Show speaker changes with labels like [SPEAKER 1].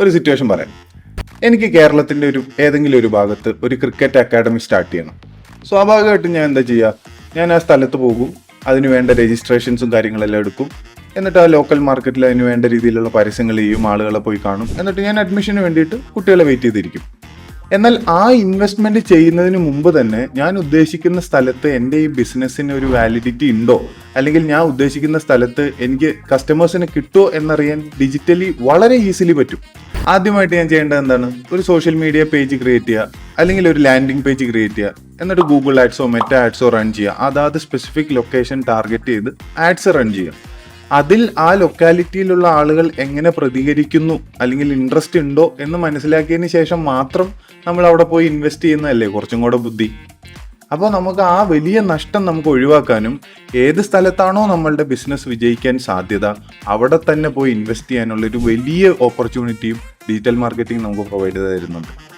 [SPEAKER 1] ഒരു സിറ്റുവേഷൻ പറയാം. എനിക്ക് കേരളത്തിന്റെ ഒരു ഏതെങ്കിലും ഒരു ഭാഗത്ത് ഒരു ക്രിക്കറ്റ് അക്കാഡമി സ്റ്റാർട്ട് ചെയ്യണം. സ്വാഭാവികമായിട്ടും ഞാൻ എന്താ ചെയ്യുക ഞാൻ ആ സ്ഥലത്ത് പോകും അതിന് വേണ്ട രജിസ്ട്രേഷൻസും കാര്യങ്ങളെല്ലാം എടുക്കും. എന്നിട്ട് ആ ലോക്കൽ മാർക്കറ്റിൽ അതിന് വേണ്ട രീതിയിലുള്ള പരസ്യങ്ങൾ ചെയ്യും ആളുകളെ പോയി കാണും. എന്നിട്ട് ഞാൻ അഡ്മിഷന് വേണ്ടിയിട്ട് കുട്ടികളെ വെയിറ്റ് ചെയ്തിരിക്കും. എന്നാൽ ആ ഇൻവെസ്റ്റ്മെന്റ് ചെയ്യുന്നതിന് മുമ്പ് തന്നെ ഞാൻ ഉദ്ദേശിക്കുന്ന സ്ഥലത്ത് എന്റെ ഈ ബിസിനസ്സിന് ഒരു വാലിഡിറ്റി ഉണ്ടോ? അല്ലെങ്കിൽ ഞാൻ ഉദ്ദേശിക്കുന്ന സ്ഥലത്ത് എനിക്ക് കസ്റ്റമേഴ്സിനെ കിട്ടുമോ എന്നറിയാൻ ഡിജിറ്റലി വളരെ ഈസിലി പറ്റും. ആദ്യമായിട്ട് ഞാൻ ചെയ്യേണ്ടത് എന്താണ്? ഒരു സോഷ്യൽ മീഡിയ പേജ് ക്രിയേറ്റ് ചെയ്യുക. അല്ലെങ്കിൽ ഒരു ലാൻഡിംഗ് പേജ് ക്രിയേറ്റ് ചെയ്യുക. എന്നിട്ട് ഗൂഗിൾ ആഡ്സോ മെറ്റ ആഡ്സോ റൺ ചെയ്യുക. അതാത് സ്പെസിഫിക് ലൊക്കേഷൻ ടാർഗറ്റ് ചെയ്ത് ആഡ്സ് റൺ ചെയ്യുക. അതിൽ ആ ലൊക്കാലിറ്റിയിലുള്ള ആളുകൾ എങ്ങനെ പ്രതികരിക്കുന്നു? അല്ലെങ്കിൽ ഇൻട്രസ്റ്റ് ഉണ്ടോ എന്ന് മനസ്സിലാക്കിയതിന് ശേഷം മാത്രം നമ്മൾ അവിടെ പോയി ഇൻവെസ്റ്റ് ചെയ്യുന്നതല്ലേ? കുറച്ചും കൂടെ ബുദ്ധി. അപ്പോൾ നമുക്ക് ആ വലിയ നഷ്ടം നമുക്ക് ഒഴിവാക്കാനും ഏത് സ്ഥലത്താണോ നമ്മളുടെ ബിസിനസ് വിജയിക്കാൻ സാധ്യത അവിടെ തന്നെ പോയി ഇൻവെസ്റ്റ് ചെയ്യാനുള്ള ഒരു വലിയ ഓപ്പർച്യൂണിറ്റിയും ഡിജിറ്റൽ മാർക്കറ്റിംഗ് നമുക്ക് പ്രൊവൈഡ് ചെയ്ത് തരുന്നുണ്ട്